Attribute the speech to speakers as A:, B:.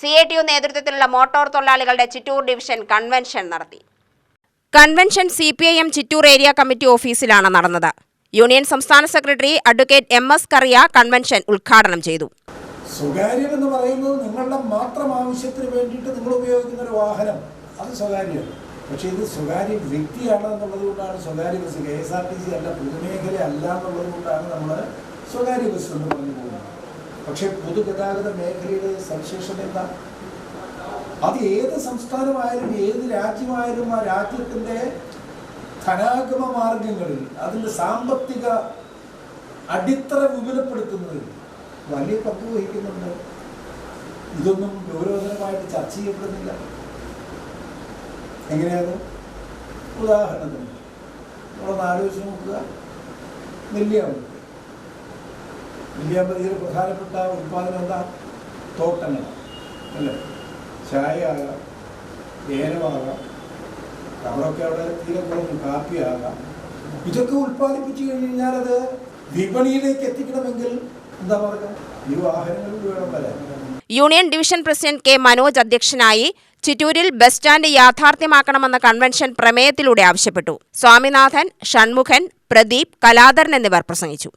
A: C I T U നേതൃത്വത്തിലുള്ള motor തൊഴിലാളികളുടെ Chittur division convention നടത്തി. Convention C P I M Chittur area committee ഓഫീസിലാണ് നടന്നത്. യൂണിയൻ സംസ്ഥാന secretary advocate M S Kariya convention ഉദ്ഘാടനം ചെയ്തു.
B: സ്വകാര്യം എന്ന് പറയുന്നത് നിങ്ങളുടെ മാത്രം ആവശ്യത്തിന് വേണ്ടിയിട്ട് നിങ്ങൾ ഉപയോഗിക്കുന്ന ഒരു വാഹനം. അത് സ്വകാര്യമാണ്. പക്ഷേ ഇത് സ്വകാര്യ വ്യക്തിയാണ് എന്നുള്ളത് കൊണ്ടാണ് സ്വകാര്യ bus K S R T C അല്ല പൊതുമേഖല അല്ല എന്നുള്ളത് കൊണ്ടാണ് നമ്മൾ സ്വകാര്യ ബസ് എന്ന് പറഞ്ഞു പോകുന്നത് പക്ഷേ പൊതുഗതാഗത മേഖലയുടെ സവിശേഷത എന്താ? അത് ഏത് സംസ്ഥാനമായാലും ഏത് രാജ്യമായാലും ആ രാജ്യത്തിന്റെ ധനാഗമ മാർഗങ്ങളിൽ അതിന്റെ സാമ്പത്തിക അടിത്തറ വിപുലപ്പെടുത്തുന്നതിൽ വലിയ പങ്ക് വഹിക്കുന്നുണ്ട്. ഇതൊന്നും ഗൗരവതരമായിട്ട് ചർച്ച ചെയ്യപ്പെടുന്നില്ല. എങ്ങനെയാണ്? ഉദാഹരണത്തിന് നമ്മളൊന്ന് ആലോചിച്ച് നോക്കുക. നെല്ലിയാമ്പതി നെല്ലിയാമ്പതിയിൽ പ്രധാനപ്പെട്ട ഉത്പാദനം എന്താ? തോട്ടങ്ങൾ. അല്ലേ? ചായ ആകാം ഏലമാകാം റബ്ബറൊക്കെ അവിടെ തീരെ കുറഞ്ഞു കാപ്പിയാകാം. ഇതൊക്കെ ഉൽപ്പാദിപ്പിച്ചു കഴിഞ്ഞാൽ അത് വിപണിയിലേക്ക് എത്തിക്കണമെങ്കിൽ എന്താ പറയുക ഈ വാഹനങ്ങളിൽ വേണം വരാൻ.
A: Union division president K Manoj അധ്യക്ഷനായി ചിറ്റൂരിൽ ബസ് സ്റ്റാൻഡ് യാഥാർത്ഥ്യമാക്കണമെന്ന കൺവെൻഷൻ പ്രമേയത്തിലൂടെ ആവശ്യപ്പെട്ടു. സ്വാമിനാഥൻ ഷൺമുഖൻ പ്രദീപ് കലാധരൻ എന്നിവർ പ്രസംഗിച്ചു.